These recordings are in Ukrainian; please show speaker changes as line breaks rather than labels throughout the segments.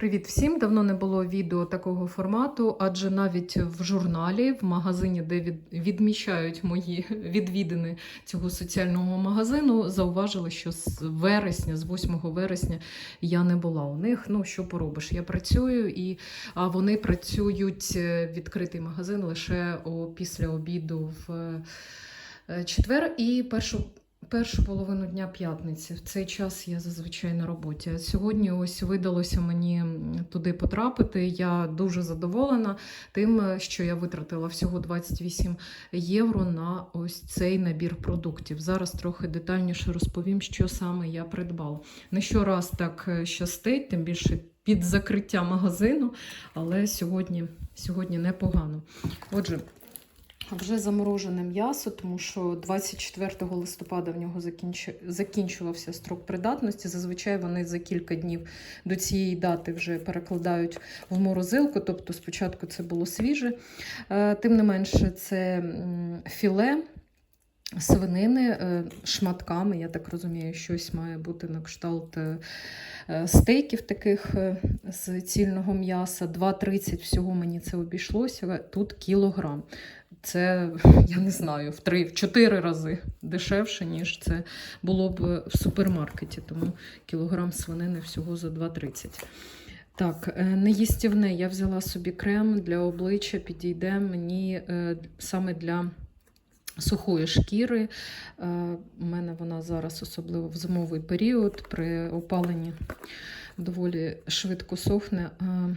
Привіт всім! Давно не було відео такого формату, адже навіть в журналі, в магазині, де від, відмічають мої відвідини цього соціального магазину, зауважили, що з вересня, з 8 вересня, я не була у них. Ну, що поробиш? Я працюю, і а вони працюють е, відкритий магазин лише о, після обіду в е, четвер і першу. Першу половину дня п'ятниці. В цей час я зазвичай на роботі. Сьогодні ось видалося мені туди потрапити. Я дуже задоволена тим, що я витратила всього 28 євро на ось цей набір продуктів. Зараз трохи детальніше розповім, що саме я придбала. Не щораз так е, щастить, тим більше під закриття магазину, але сьогодні, сьогодні непогано. Отже. Вже заморожене м'ясо, тому що 24 листопада в нього закінч... закінчувався строк придатності. Зазвичай вони за кілька днів до цієї дати вже перекладають в морозилку. Тобто спочатку це було свіже. Е, Тим не менше, це філе. Свинини е, шматками, я так розумію, щось має бути на кшталт е, стейків таких е, з цільного м'яса. 2,30 всього мені це обійшлося. Тут кілограм. Це, я не знаю, в 3-4 рази дешевше, ніж це було б в супермаркеті. Тому кілограм свинини всього за 2,30. Так, е, неїстівне. Я взяла собі крем для обличчя, підійде мені е, саме для сухої шкіри. Е, У мене вона зараз, особливо в зимовий період, при опаленні доволі швидко сохне. Е,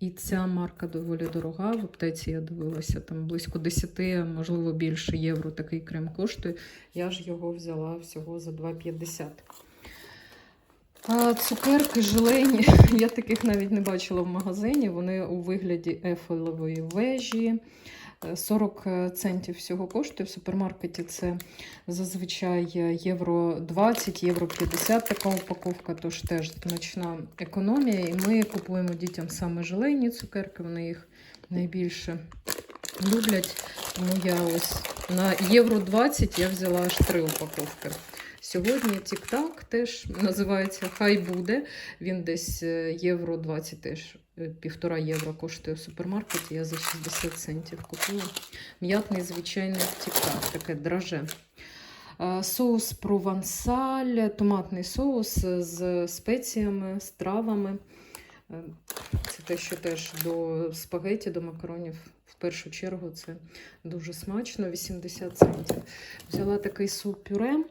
І ця марка доволі дорога. В аптеці я дивилася, там близько 10, можливо, більше євро такий крем коштує. Я ж його взяла всього за 2,50. А цукерки желейні, я таких навіть не бачила в магазині. Вони у вигляді ефелевої вежі. Е, 40 центів всього коштує. В супермаркеті це зазвичай євро 20, євро 50 така упаковка, тож теж значна економія. І ми купуємо дітям саме желейні цукерки, вони їх найбільше люблять. Тому я ось на євро 20 я взяла аж три упаковки. Сьогодні Тік-Так теж називається Хай буде. Він десь е, євро 20 теж е, півтора євро коштує в супермаркеті. Я за 60 центів купила. М'ятний звичайний Тік-Так, таке драже. Е, Соус провансаль, томатний соус з спеціями, з травами. Е, Це те, що теж до спагеті, до макаронів. В першу чергу це дуже смачно, 80 центів. Взяла такий суп-пюре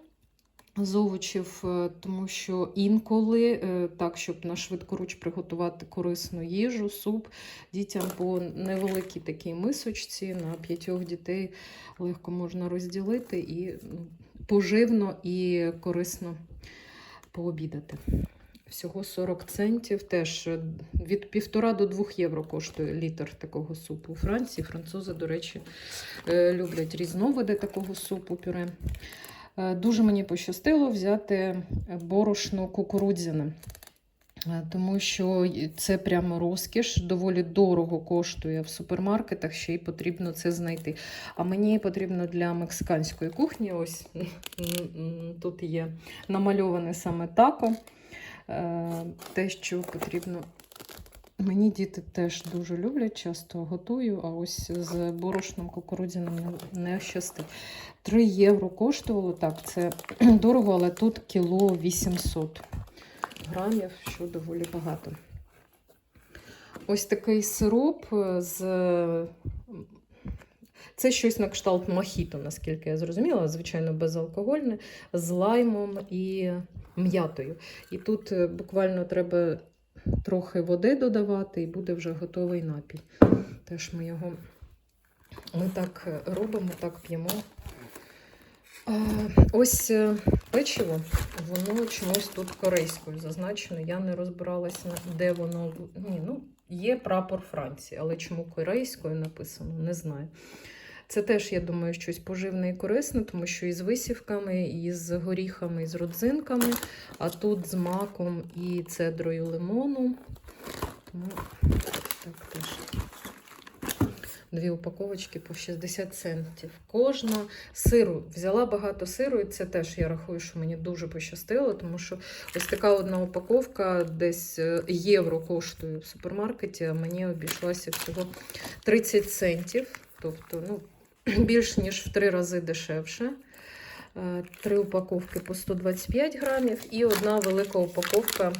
з овочів, е, тому що інколи, е, так, щоб на швидкоруч приготувати корисну їжу, суп дітям по невеликій такій мисочці на п'ятьох дітей легко можна розділити і ну, поживно і корисно пообідати. Всього 40 центів, теж е, від півтора до двох євро коштує літр такого супу у Франції. Французи, до речі, люблять різновиди такого супу пюре. Е, Дуже мені пощастило взяти борошно кукурудзяне, Е, тому що це прямо розкіш, доволі дорого коштує в супермаркетах, ще й потрібно це знайти. А мені потрібно для мексиканської кухні. Ось тут є намальоване саме тако. Е, Те, що потрібно. Мені діти теж дуже люблять, часто готую, а ось з борошном кукурудзяним не, щастить. 3 євро коштувало, так, це дорого, але тут кіло 800 грамів, що доволі багато. Ось такий сироп з. Це щось на кшталт мохіто, наскільки я зрозуміла, звичайно, безалкогольне, з лаймом і м'ятою. І тут е, буквально треба трохи води додавати, і буде вже готовий напій. Теж ми його ми так робимо, так п'ємо. Ось е, печиво, воно чомусь тут корейською зазначено. Я не розбиралася, де воно. Ні, ну, є прапор Франції, але чому корейською написано, не знаю. Це теж, я думаю, щось поживне і корисне, тому що і з висівками, і з горіхами, і з родзинками, а тут з маком і цедрою лимону. Тому так теж. дві упаковочки по 60 центів. Кожна сиру взяла багато сиру, і це теж я рахую, що мені дуже пощастило, тому що ось така одна упаковка десь е, євро коштує в супермаркеті, а мені обійшлася всього 30 центів. Тобто, ну, більш ніж в три рази дешевше. Е, Три упаковки по 125 грамів і одна велика упаковка,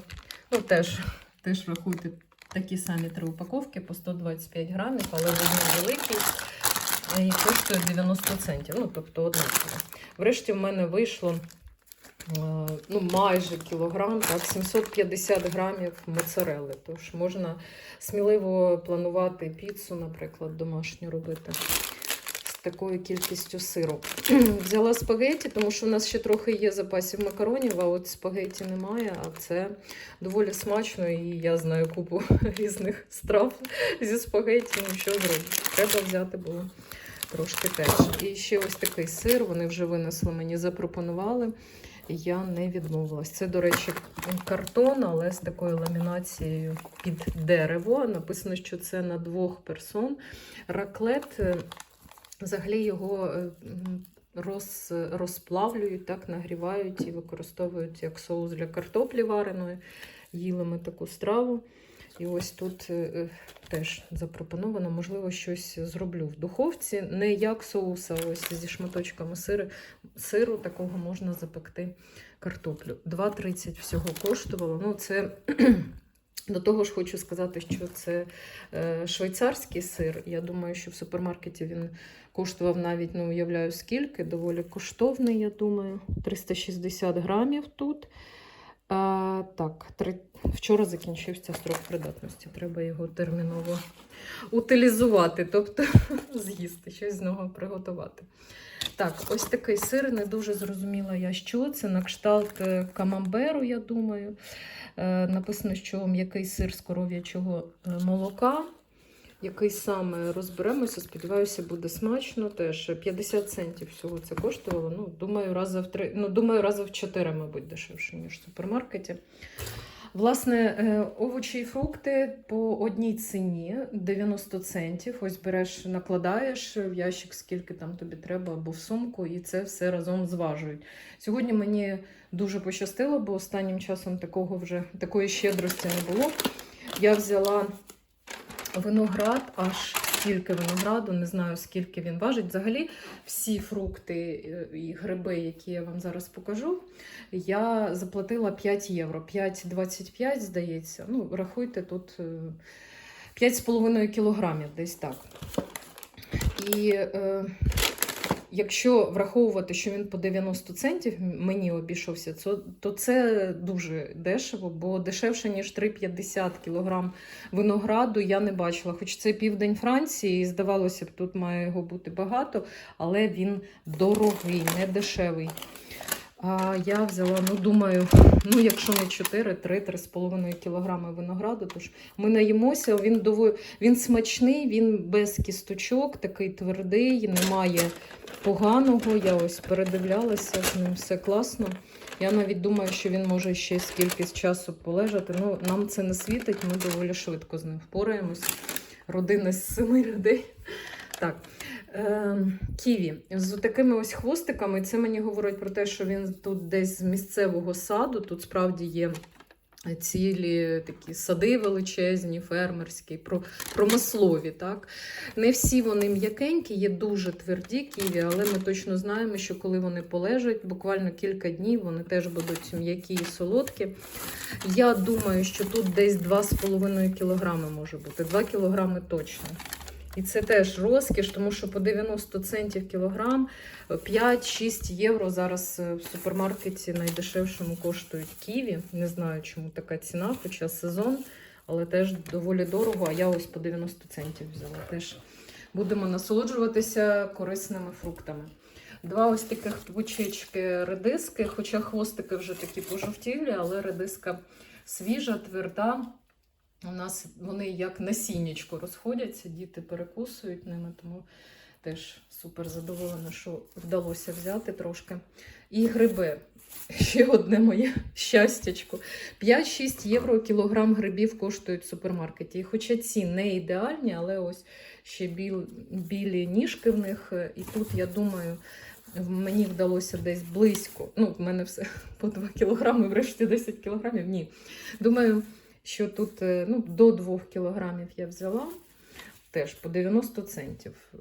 ну теж, теж рахуйте, такі самі три упаковки по 125 грамів, але вони великий е, і коштує 90 центів. Ну, тобто однаково. Врешті в мене вийшло е, ну, майже кілограм, так, 750 грамів моцарели. Тож можна сміливо планувати піцу, наприклад, домашню робити такою кількістю сиру. Взяла спагеті, тому що в нас ще трохи є запасів макаронів, а от спагеті немає, а це доволі смачно, і я знаю купу різних страв зі спагеті. Ну що зробити? Треба взяти було трошки теж. І ще ось такий сир, вони вже винесли мені, запропонували. Я не відмовилась. Це, до речі, картон, але з такою ламінацією під дерево. Написано, що це на двох персон. Раклет, е, взагалі його е, роз, розплавлюють, так, нагрівають і використовують як соус для картоплі вареної. Їли ми таку страву. І ось тут е, е, теж запропоновано, можливо, щось зроблю в духовці. Не як соус, а ось зі шматочками сиру, сиру такого можна запекти картоплю. 2,30 всього коштувало. Ну, це до того ж хочу сказати, що це е, швейцарський сир. Я думаю, що в супермаркеті він коштував навіть, не уявляю скільки, доволі коштовний, я думаю. 360 грамів тут. А, так, три... вчора закінчився строк придатності. Треба його терміново утилізувати, тобто з'їсти, щось з нього приготувати. Так, ось такий сир, не дуже зрозуміла я, що це. На кшталт е, камамберу, я думаю. Е, написано, що м'який сир з коров'ячого е, молока. Який саме розберемося, сподіваюся, буде смачно. Теж 50 центів всього це коштувало. Ну, думаю, рази в три, ну, думаю, рази в чотири, мабуть, дешевше, ніж в супермаркеті. Власне, е, овочі і фрукти по одній ціні 90 центів. Ось береш, накладаєш в ящик, скільки там тобі треба, або в сумку, і це все разом зважують. Сьогодні мені дуже пощастило, бо останнім часом такого вже такої щедрості не було. Я взяла виноград, аж стільки винограду, не знаю скільки він важить. Взагалі, всі фрукти е, і гриби, які я вам зараз покажу, я заплатила 5 євро. 5,25, здається. Ну, рахуйте, тут е, 5,5 кілограмів, десь так. І е, якщо враховувати, що він по 90 центів мені обійшовся, то, це дуже дешево, бо дешевше, ніж 3,50 кілограм винограду я не бачила. Хоч це південь Франції, і здавалося б, тут має його бути багато, але він дорогий, не дешевий. А я взяла, ну думаю, ну якщо не 4, 3, 3,5 кілограми винограду, тож ми наїмося, він доволі, він смачний, він без кісточок, такий твердий, немає поганого. Я ось передивлялася, з ним все класно. Я навіть думаю, що він може ще скільки часу полежати. Ну, нам це не світить, ми доволі швидко з ним впораємось. Родина з семи людей. Так. Е, Ківі з такими ось хвостиками. Це мені говорить про те, що він тут десь з місцевого саду. Тут справді є цілі такі сади величезні, фермерські, про- промислові. Так? Не всі вони м'якенькі, є дуже тверді ківі, але ми точно знаємо, що коли вони полежать, буквально кілька днів вони теж будуть м'які і солодкі. Я думаю, що тут десь 2,5 кілограми може бути. 2 кілограми точно. І це теж розкіш, тому що по 90 центів кілограм 5-6 євро зараз е, в супермаркеті найдешевшому коштують ківі. Не знаю, чому така ціна, хоча сезон, але теж доволі дорого. А я ось по 90 центів взяла. Теж будемо насолоджуватися корисними фруктами. Два ось таких пучечки редиски, хоча хвостики вже такі пожовтілі, але редиска свіжа, тверда. У нас вони як насіннячко розходяться, діти перекусують ними, тому теж супер задоволена, що вдалося взяти трошки. І гриби. Ще одне моє щастячко. 5-6 євро кілограм грибів коштують в супермаркеті. І хоча ці не ідеальні, але ось ще біл, білі ніжки в них. І тут, я думаю, мені вдалося десь близько. Ну, в мене все по 2 кілограми, врешті 10 кілограмів. Ні. Думаю, що тут е, ну, до 2 кілограмів я взяла. Теж по 90 центів.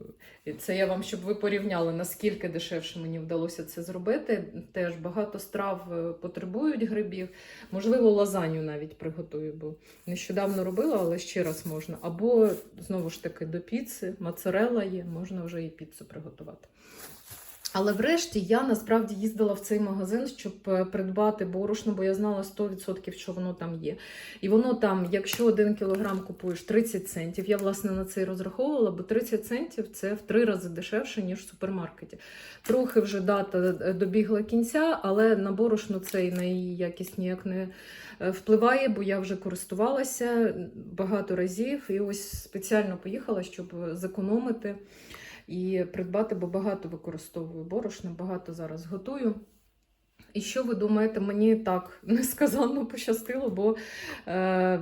І це я вам, щоб ви порівняли, наскільки дешевше мені вдалося це зробити. Теж багато страв е, потребують грибів. Можливо, лазанью навіть приготую, бо нещодавно робила, але ще раз можна. Або знову ж таки до піци, моцарелла є, можна вже і піцу приготувати. Але врешті я насправді їздила в цей магазин, щоб е, придбати борошно, бо я знала 100%, що воно там є. І воно там, якщо 1 кілограм купуєш 30 центів, я власне на це і розраховувала, бо 30 центів це в три рази дешевше, ніж в супермаркеті. Трохи вже дата е, добігла кінця, але на борошно це і на її якість ніяк не е, впливає, бо я вже користувалася багато разів і ось спеціально поїхала, щоб зекономити і придбати, бо багато використовую борошна, багато зараз готую. І що ви думаєте, мені так несказанно пощастило, бо е,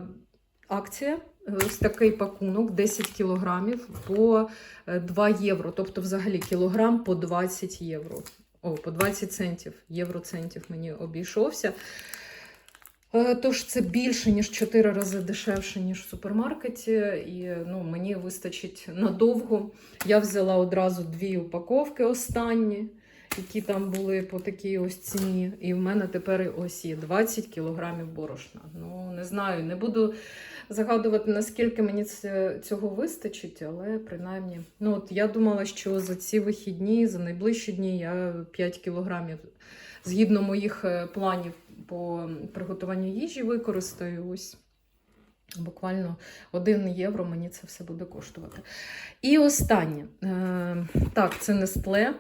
акція, ось такий пакунок, 10 кілограмів по е, 2 євро. Тобто, взагалі, кілограм по 20 євро. О, по 20 центів, євроцентів мені обійшовся. Е, Тож це більше, ніж 4 рази дешевше, ніж в супермаркеті, і ну, мені вистачить надовго. Я взяла одразу дві упаковки останні, які там були по такій ось ціні. І в мене тепер ось є 20 кілограмів борошна. Ну, не знаю, не буду загадувати, наскільки мені цього вистачить, але принаймні. Ну, от я думала, що за ці вихідні, за найближчі дні я 5 кілограмів згідно моїх е, планів по приготуванню їжі використаю ось. Буквально 1 євро мені це все буде коштувати. І останнє. Е, Так, це Нестле.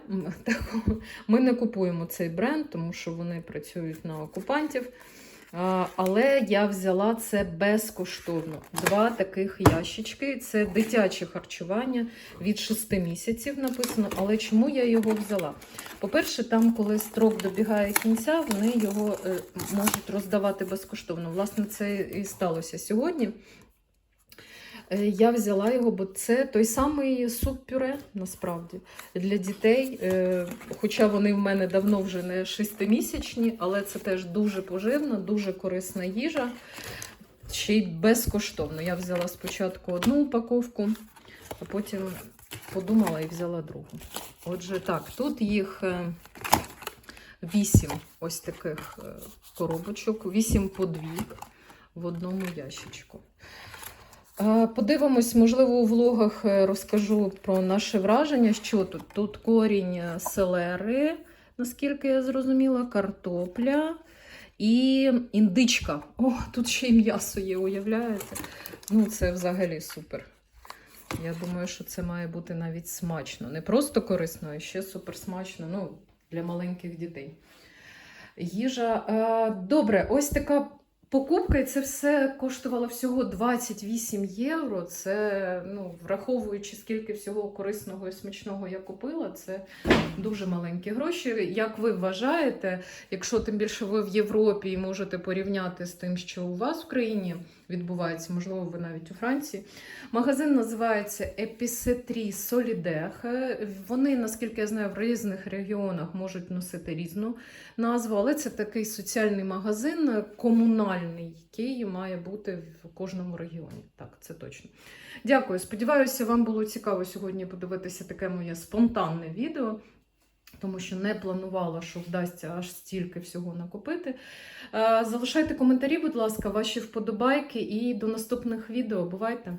Ми не купуємо цей бренд, тому що вони працюють на окупантів. Але я взяла це безкоштовно. Два таких ящички. Це дитяче харчування від 6 місяців написано. Але чому я його взяла? По-перше, там, коли строк добігає кінця, вони його е, можуть роздавати безкоштовно. Власне, це і сталося сьогодні. Е, Я взяла його, бо це той самий суп-пюре насправді для дітей. Е, Хоча вони в мене давно вже не шестимісячні, але це теж дуже поживна, дуже корисна їжа. Ще й безкоштовно. Я взяла спочатку одну упаковку, а потім подумала і взяла другу. Отже, так, тут їх е, вісім ось таких коробочок, вісім подвійк в одному ящичку. Подивимось, можливо, у влогах е, розкажу про наше враження. Що тут? Тут корінь е, селери, наскільки я зрозуміла, картопля і індичка. О, тут ще й м'ясо є, уявляєте? Ну, це взагалі супер. Я думаю, що це має бути навіть смачно. Не просто корисно, а ще супер смачно ну, для маленьких дітей. Їжа. Е, Добре, ось така покупка, це все коштувало всього 28 євро. Це, ну, враховуючи, скільки всього корисного і смачного я купила, це дуже маленькі гроші. Як ви вважаєте, якщо тим більше ви в Європі і можете порівняти з тим, що у вас в країні відбувається, можливо, ви навіть у Франції. Магазин називається Епісетрі Солідех. Вони, наскільки я знаю, в різних регіонах можуть носити різну назву, але це такий соціальний магазин, комунальний, який має бути в кожному регіоні. Так, це точно. Дякую. Сподіваюся, вам було цікаво сьогодні подивитися таке моє спонтанне відео. Тому що не планувала, що вдасться аж стільки всього накупити. Е, Залишайте коментарі, будь ласка, ваші вподобайки, і до наступних відео. Бувайте!